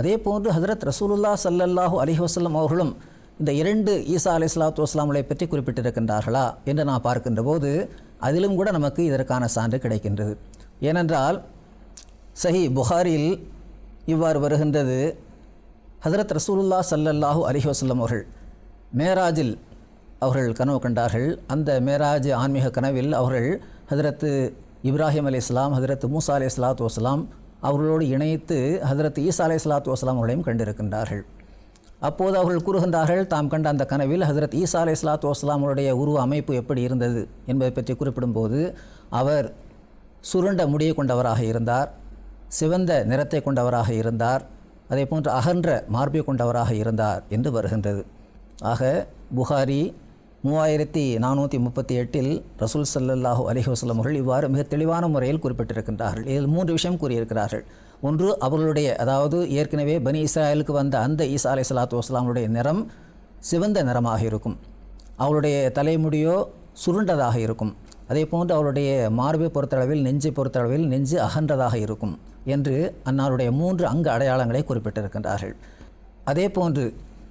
அதே போன்று ஹசரத் ரசூலுல்லா சல்லல்லாஹூ அலிஹசல்லம் அவர்களும் இந்த இரண்டு ஈசா அலி சலாத்து வஸ்லாம்களை பற்றி குறிப்பிட்டிருக்கின்றார்களா என்று நான் பார்க்கின்ற போது அதிலும் கூட நமக்கு இதற்கான சான்று கிடைக்கின்றது. ஏனென்றால் சஹி புகாரில் இவ்வாறு வருகின்றது. ஹஜரத் ரசூலுல்லா சல்லல்லாஹூ அலைஹி வஸல்லம் அவர்கள் மேராஜில் அவர்கள் கனவு கண்டார்கள். அந்த மேராஜ் ஆன்மீக கனவில் அவர்கள் ஹஜரத்து இப்ராஹிம் அலி இஸ்லாம் ஹஜரத் மூசா அலி சலாத்து வஸ்லாம் அவர்களோடு இணைத்து ஹதரத் ஈசா அலி சலாத்து வஸ்லாம் அவர்களையும் கண்டிருக்கின்றார்கள். அப்போது அவர்கள் கூறுகின்றார்கள் தாம் கண்ட அந்த கனவில் ஹசரத் ஈசா அலி இஸ்லாத்து வஸ்லாமுடைய உருவ அமைப்பு எப்படி இருந்தது? என்பதை பற்றி குறிப்பிடும்போது அவர் சுருண்ட முடியை கொண்டவராக இருந்தார் சிவந்த நிறத்தை கொண்டவராக இருந்தார் அதே போன்று அகன்ற மார்பை கொண்டவராக இருந்தார் என்று வருகின்றது. ஆக புகாரி மூவாயிரத்தி நானூற்றி முப்பத்தி எட்டில் ரசூல் சல்லல்லாஹு அலைஹி வஸல்லம் அவர்கள் இவ்வாறு மிக தெளிவான முறையில் குறிப்பிட்டிருக்கின்றார்கள். இதில் மூன்று விஷயம் கூறியிருக்கிறார்கள். ஒன்று அவர்களுடைய அதாவது ஏற்கனவே பனி இஸ்ராயலுக்கு வந்த அந்த ஈசா அலை சலாத்து வஸ்லாமுடைய நிறம் சிவந்த நிறமாக இருக்கும். அவளுடைய தலைமுடியோ சுருண்டதாக இருக்கும். அதே போன்று அவருடைய மார்பை பொறுத்தளவில் நெஞ்சை பொறுத்தளவில் நெஞ்சு அகன்றதாக இருக்கும் என்று அன்னாருடைய மூன்று அங்கு அடையாளங்களை குறிப்பிட்டிருக்கின்றார்கள். அதே போன்று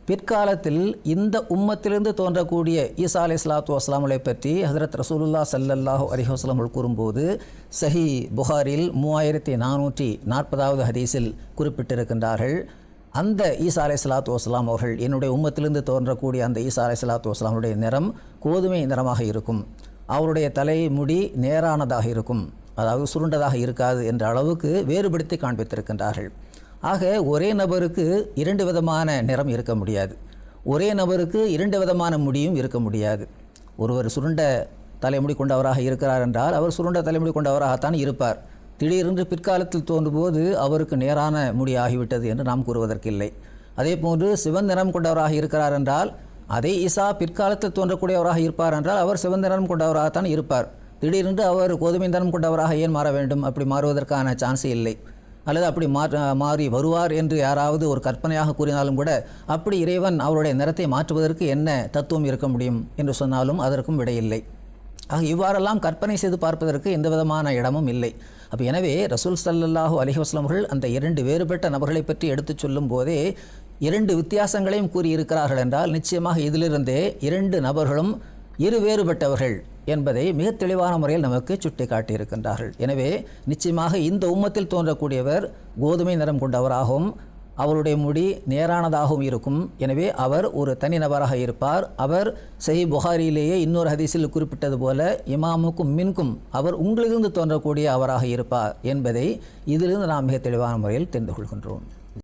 பிற்காலத்தில் இந்த உம்மத்திலிருந்து தோன்றக்கூடிய ஈசா அலி சலாத்து வஸ்லாமலை பற்றி ஹசரத் ரசூலுல்லா சல்லல்லாஹு அலைஹி கூறும்போது சஹி புகாரில் மூவாயிரத்தி நானூற்றி நாற்பதாவது ஹதீஸில் குறிப்பிட்டிருக்கின்றார்கள். அந்த ஈசா அலை சலாத்து வஸ்லாம் அவர்கள் என்னுடைய உம்மத்திலிருந்து தோன்றக்கூடிய அந்த ஈசா அலை சலாத்து வஸ்லாமுடைய நிறம் கோதுமை நிறமாக இருக்கும். அவருடைய தலைமுடி நேரானதாக இருக்கும். அதாவது சுருண்டதாக இருக்காது என்ற அளவுக்கு வேறுபடுத்தி காண்பித்திருக்கின்றார்கள். ஆக ஒரே நபருக்கு இரண்டு விதமான நிறம் இருக்க முடியாது. ஒரே நபருக்கு இரண்டு விதமான முடியும் இருக்க முடியாது. ஒருவர் சுருண்ட தலைமுடி கொண்டவராக இருக்கிறார் என்றால் அவர் சுருண்ட தலைமுடி கொண்டவராகத்தான் இருப்பார். திடீரென்று பிற்காலத்தில் தோன்றும்போது அவருக்கு நேரான முடி ஆகிவிட்டது என்று நாம் கூறுவதற்கில்லை. அதே போன்று சிவன் நிறம் கொண்டவராக இருக்கிறார் என்றால் அதே இசா பிற்காலத்தில் தோன்றக்கூடியவராக இருப்பார் என்றால் அவர் சிவந்த நிறம் கொண்டவராகத்தான் இருப்பார். திடீரென்று அவர் கோதுமை நிறம் கொண்டவராக ஏன் மாற வேண்டும்? அப்படி மாறுவதற்கான சான்ஸே இல்லை. அல்லது அப்படி மாறி வருவார் என்று யாராவது ஒரு கற்பனையாக கூறினாலும் கூட அப்படி இறைவன் அவருடைய நிறத்தை மாற்றுவதற்கு என்ன தத்துவம் இருக்க முடியும் என்று சொன்னாலும் அதற்கும் விடையில்லை. ஆக இவ்வாறெல்லாம் கற்பனை செய்து பார்ப்பதற்கு எந்த விதமான இடமும் இல்லை. அப்போ எனவே ரசூல் சல்லல்லாஹு அலிஹஸ்லம் அவர்கள் அந்த இரண்டு வேறுபட்ட நபர்களை பற்றி எடுத்துச் சொல்லும் போதே இரண்டு வித்தியாசங்களையும் கூறியிருக்கிறார்கள் என்றால் நிச்சயமாக இதிலிருந்தே இரண்டு நபர்களும் இரு வேறுபட்டவர்கள். என்பதை மிக தெளிவான முறையில் நமக்கு சுட்டி காட்டியிருக்கின்றார்கள் எனவே நிச்சயமாக இந்த உம்மத்தில் தோன்றக்கூடியவர் கோதுமை நிறம் கொண்டவராகவும் அவருடைய முடி நேரானதாகவும் இருக்கும். எனவே அவர் ஒரு தனிநபராக இருப்பார். அவர் செய் புகாரியிலேயே இன்னொரு ஹதீஸில் குறிப்பிட்டது போல இமாமுக்கும் மின்கும் அவர் உங்களிலிருந்து தோன்றக்கூடிய அவராக இருப்பார் என்பதை இதிலிருந்து நாம் மிக தெளிவான முறையில் தெரிந்து கொள்கின்றோம்.